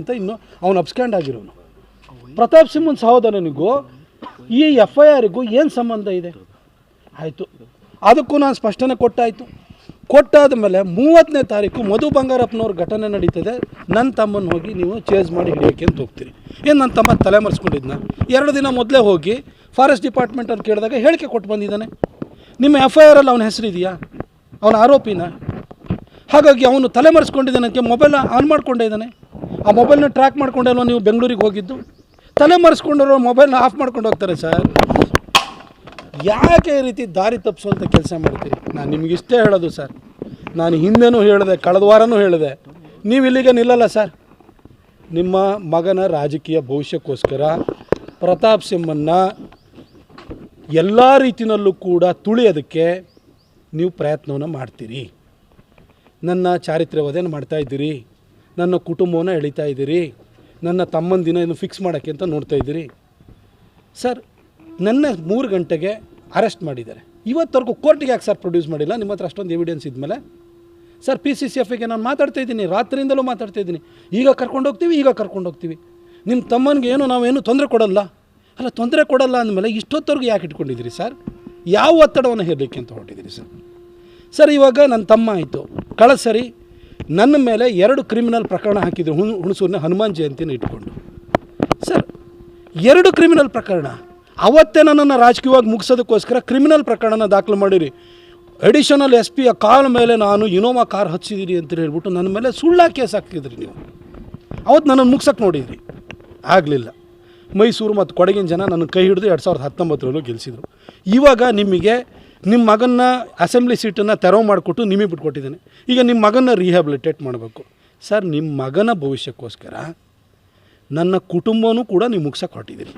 ಅಂತ ಇನ್ನು ಅವನು ಅಬ್ಸ್ಕ್ಯಾಂಡ್ ಆಗಿರೋನು. ಪ್ರತಾಪ್ ಸಿಂಹನ್ ಸಹೋದರನಿಗೂ ಈ ಎಫ್ ಐ ಆರ್ಗೂ ಏನು ಸಂಬಂಧ ಇದೆ? ಆಯಿತು. ಅದಕ್ಕೂ ನಾನು ಸ್ಪಷ್ಟನೆ ಕೊಟ್ಟಾಯಿತು. ಕೊಟ್ಟಾದ ಮೇಲೆ ಮೂವತ್ತನೇ ತಾರೀಕು ಮಧು ಬಂಗಾರಪ್ಪನವ್ರ ಘಟನೆ ನಡೀತದೆ. ನನ್ನ ತಮ್ಮನ ಹೋಗಿ ನೀವು ಚೇಂಜ್ ಮಾಡಿ ಹಿಡಿಯೋಕ್ಕೆ ಅಂತ ಹೋಗ್ತೀರಿ. ಏನು ನನ್ನ ತಮ್ಮ ತಲೆ ಮರೆಸ್ಕೊಂಡಿದ್ನ? ಎರಡು ದಿನ ಮೊದಲೇ ಹೋಗಿ ಫಾರೆಸ್ಟ್ ಡಿಪಾರ್ಟ್ಮೆಂಟ್ ಅವ್ರು ಕೇಳಿದಾಗ ಹೇಳಿಕೆ ಕೊಟ್ಟು ಬಂದಿದ್ದಾನೆ. ನಿಮ್ಮ ಎಫ್ ಐ ಆರಲ್ಲಿ ಅವನ ಹೆಸರಿದೆಯಾ? ಅವನ ಆರೋಪಿನ? ಹಾಗಾಗಿ ಅವನು ತಲೆ ಮರೆಸ್ಕೊಂಡಿದ್ದಾನಕ್ಕೆ ಮೊಬೈಲ್ ಆನ್ ಮಾಡ್ಕೊಂಡೇ ಇದ್ದಾನೆ. ಆ ಮೊಬೈಲ್ನ ಟ್ರ್ಯಾಕ್ ಮಾಡ್ಕೊಂಡಲ್ವ ನೀವು ಬೆಂಗಳೂರಿಗೆ ಹೋಗಿದ್ದು? ತಲೆ ಮರೆಸ್ಕೊಂಡಿರೋ ಮೊಬೈಲ್ನ ಆಫ್ ಮಾಡ್ಕೊಂಡು ಹೋಗ್ತಾರೆ ಸರ್ ಯಾಕೆ ಈ ರೀತಿ ದಾರಿ ತಪ್ಪಿಸುವಂಥ ಕೆಲಸ ಮಾಡ್ತೀರಿ? ನಾನು ನಿಮಗಿಷ್ಟೇ ಹೇಳೋದು ಸರ್ ನಾನು ಹಿಂದೆನೂ ಹೇಳಿದೆ, ಕಳೆದ ವಾರನೂ ಹೇಳಿದೆ. ನೀವು ಇಲ್ಲಿಗೆ ನಿಲ್ಲಲ್ಲ ಸರ್ ನಿಮ್ಮ ಮಗನ ರಾಜಕೀಯ ಭವಿಷ್ಯಕ್ಕೋಸ್ಕರ ಪ್ರತಾಪ್ ಸಿಂಹನ್ನ ಎಲ್ಲ ರೀತಿಯಲ್ಲೂ ಕೂಡ ತುಳಿಯೋದಕ್ಕೆ ನೀವು ಪ್ರಯತ್ನವನ್ನು ಮಾಡ್ತೀರಿ. ನನ್ನ ಚಾರಿತ್ರ್ಯವಧೆಯನ್ನು ಮಾಡ್ತಾ ಇದ್ದೀರಿ? ನನ್ನ ಕುಟುಂಬವನ್ನು ಎಳಿತಾ ಇದ್ದೀರಿ. ನನ್ನ ತಮ್ಮನ ದಿನ ಏನು ಫಿಕ್ಸ್ ಮಾಡೋಕ್ಕೆ ಅಂತ ನೋಡ್ತಾ ಇದ್ದೀರಿ. ಸರ್, ನನ್ನ ಮೂರು ಗಂಟೆಗೆ ಅರೆಸ್ಟ್ ಮಾಡಿದ್ದಾರೆ. ಇವತ್ತವರೆಗೂ ಕೋರ್ಟಿಗೆ ಯಾಕೆ ಸರ್ ಪ್ರೊಡ್ಯೂಸ್ ಮಾಡಿಲ್ಲ? ನಿಮ್ಮ ಹತ್ರ ಅಷ್ಟೊಂದು ಎವಿಡೆನ್ಸ್ ಇದ್ಮೇಲೆ ಸರ್ ಪಿ ಸಿ ಸಿ ಎಫ್ಗೆ ನಾನು ಮಾತಾಡ್ತಾ ಇದ್ದೀನಿ. ರಾತ್ರಿಯಿಂದಲೂ ಮಾತಾಡ್ತಾ ಇದ್ದೀನಿ. ಈಗ ಕರ್ಕೊಂಡು ಹೋಗ್ತೀವಿ, ಈಗ ಕರ್ಕೊಂಡು ಹೋಗ್ತೀವಿ. ನಿಮ್ಮ ತಮ್ಮನಿಗೆ ಏನು, ನಾವೇನು ತೊಂದರೆ ಕೊಡಲ್ಲ? ಅಲ್ಲ, ತೊಂದರೆ ಕೊಡಲ್ಲ ಅಂದಮೇಲೆ ಇಷ್ಟೊತ್ತವರೆಗೂ ಯಾಕೆ ಇಟ್ಕೊಂಡಿದ್ದೀರಿ ಸರ್? ಯಾವ ಒತ್ತಡವನ್ನು ಹೇರಲಿಕ್ಕೆ ಅಂತ ಹೊರಟಿದ್ದೀರಿ ಸರ್? ಸರ್, ಇವಾಗ ನನ್ನ ತಮ್ಮ ಆಯಿತು. ಕಳೆದ ಸರಿ ನನ್ನ ಮೇಲೆ ಎರಡು ಕ್ರಿಮಿನಲ್ ಪ್ರಕರಣ ಹಾಕಿದ್ರು. ಹುಣ್ ಹುಣಸೂರಿನ ಹನುಮಾನ್ ಜಯಂತಿನ ಇಟ್ಕೊಂಡು. ಸರ್, ಎರಡು ಕ್ರಿಮಿನಲ್ ಪ್ರಕರಣ. ಅವತ್ತೇ ನನ್ನನ್ನು ರಾಜಕೀಯವಾಗಿ ಮುಗಿಸೋದಕ್ಕೋಸ್ಕರ ಕ್ರಿಮಿನಲ್ ಪ್ರಕರಣನ ದಾಖಲು ಮಾಡಿರಿ. ಅಡಿಷನಲ್ ಎಸ್ ಪಿಯ ಕಾಲ್ ಮೇಲೆ ನಾನು ಇನೋವಾ ಕಾರ್ ಹಚ್ಚಿದ್ದೀರಿ ಅಂತ ಹೇಳ್ಬಿಟ್ಟು ನನ್ನ ಮೇಲೆ ಸುಳ್ಳ ಕೇಸ್ ಹಾಕಿದ್ರಿ ನೀವು. ಅವತ್ತು ನನ್ನನ್ನು ಮುಗ್ಸಕ್ಕೆ ನೋಡಿದ್ರಿ ಆಗಲಿಲ್ಲ. ಮೈಸೂರು ಮತ್ತು ಕೊಡಗಿನ ಜನ ನನ್ನ ಕೈ ಹಿಡಿದು ಎರಡು ಸಾವಿರದ ಹತ್ತೊಂಬತ್ತರಲ್ಲೂ ಗೆಲ್ಲಿಸಿದರು ಇವಾಗ ನಿಮಗೆ ನಿಮ್ಮ ಮಗನ್ನ ಅಸೆಂಬ್ಲಿ ಸೀಟನ್ನು ತೆರವು ಮಾಡಿಕೊಟ್ಟು ನಿಮಗೆ ಬಿಟ್ಕೊಟ್ಟಿದ್ದಾನೆ. ಈಗ ನಿಮ್ಮ ಮಗನ ರಿಹ್ಯಾಬಿಲಿಟೇಟ್ ಮಾಡಬೇಕು. ಸರ್, ನಿಮ್ಮ ಮಗನ ಭವಿಷ್ಯಕ್ಕೋಸ್ಕರ ನನ್ನ ಕುಟುಂಬವೂ ಕೂಡ ನೀವು ಮುಗ್ಸಕ್ಕೆ ಹೊರಟಿದ್ದೀರಿ